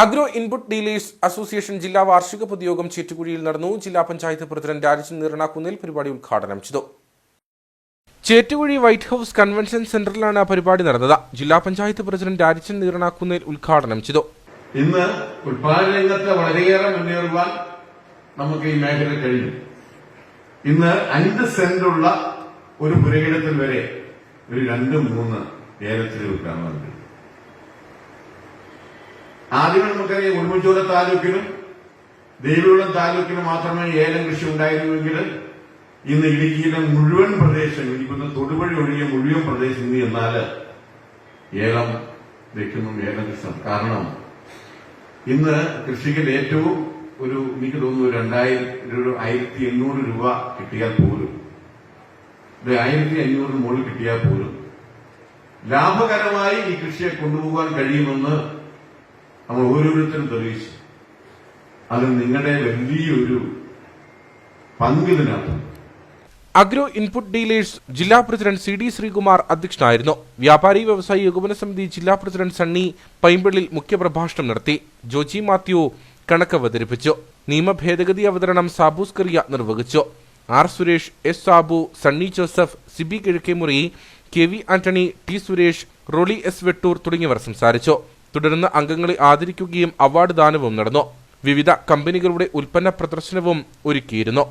Agro input dealers association ജില്ലാ വാർഷിക പൊതുയോഗം ചേറ്റുകുഴിയിൽ നടന്നു. ജില്ലാ പഞ്ചായത്ത് പ്രസിഡന്റ് രാജൻ നീറണാക്കുന്നിൽ പരിപാടി ഉദ്ഘാടനം ചെയ്തു. ചേറ്റുകുഴി വൈറ്റ് ഹൌസ് കൺവെൻഷൻ സെന്ററിലാണ് പരിപാടി നടന്നത്. ജില്ലാ പഞ്ചായത്ത് പ്രസിഡന്റ് രാജൻ നീറണാക്കുന്നിൽ ഉദ്ഘാടനം ചെയ്തു. ഇന്ന് ഉത്പാദന രംഗത്ത് വളരെയേറെ മുന്നേറുവാൻ നമുക്ക് ഈ മേഖല കഴിഞ്ഞു. ഇന്ന് അഞ്ച് സെന്റുള്ള ഒരു പുരയിടത്തിൽ വരെ ഒരു രണ്ട് മൂന്ന് ഏലത്തിൽ വിൽക്കാൻ ആദ്യമേ നമുക്കറിയാം ഉടുമ്പൻചോല താലൂക്കിനും ദേവികുളം താലൂക്കിനും മാത്രമേ ഏലം കൃഷി ഉണ്ടായിരുന്നുവെങ്കിൽ ഇന്ന് ഇടുക്കിയിലെ മുഴുവൻ പ്രദേശം ഇനിയിപ്പം തൊടുപുഴ ഒഴികെ മുഴുവൻ പ്രദേശം ഇന്ന് എന്നാൽ ഏലം വെക്കുന്നു ഏലം കൃഷി കാരണം ഇന്ന് കൃഷിക്ക് ഏറ്റവും ഒരു എനിക്ക് തോന്നുന്നു രണ്ടായിരം ആയിരത്തി എണ്ണൂറ് രൂപ കിട്ടിയാൽ പോലും ഒരു ആയിരത്തി അഞ്ഞൂറിന് മുകളിൽ കിട്ടിയാൽ പോലും ലാഭകരമായി ഈ കൃഷിയെ കൊണ്ടുപോകാൻ കഴിയുമെന്ന് നമ്മൾ ഓരോരുത്തരും തെളിയിച്ചു. അത് നിങ്ങളുടെ വലിയൊരു പങ്ക് ഇതിനകത്തുണ്ട് അഗ്രോ ഇൻപുട്ട് ഡീലേഴ്സ് ജില്ലാ പ്രസിഡന്റ് സി ഡി ശ്രീകുമാർ അധ്യക്ഷനായിരുന്നു. വ്യാപാരി വ്യവസായി ഏകോപന സമിതി ജില്ലാ പ്രസിഡന്റ് സണ്ണി പൈമ്പിളിൽ മുഖ്യപ്രഭാഷണം നടത്തി. ജോജി മാത്യു കണക്ക് അവതരിപ്പിച്ചു. നിയമ ഭേദഗതി അവതരണം സാബൂസ് കറിയ നിർവഹിച്ചു. R Suresh S Sabu Sunny Joseph Sibi Kizhakkemuri K V Antony T Suresh Roli S Vettoor തുടങ്ങിയവർ സംസാരിച്ചു. തുടർന്ന് അംഗങ്ങളെ ആദരിക്കുകയും അവാർഡ് ദാനവും നടന്നു. വിവിധ കമ്പനികളുടെ ഉൽപ്പന്ന പ്രദർശനവും ഒരുക്കിയിരുന്നു.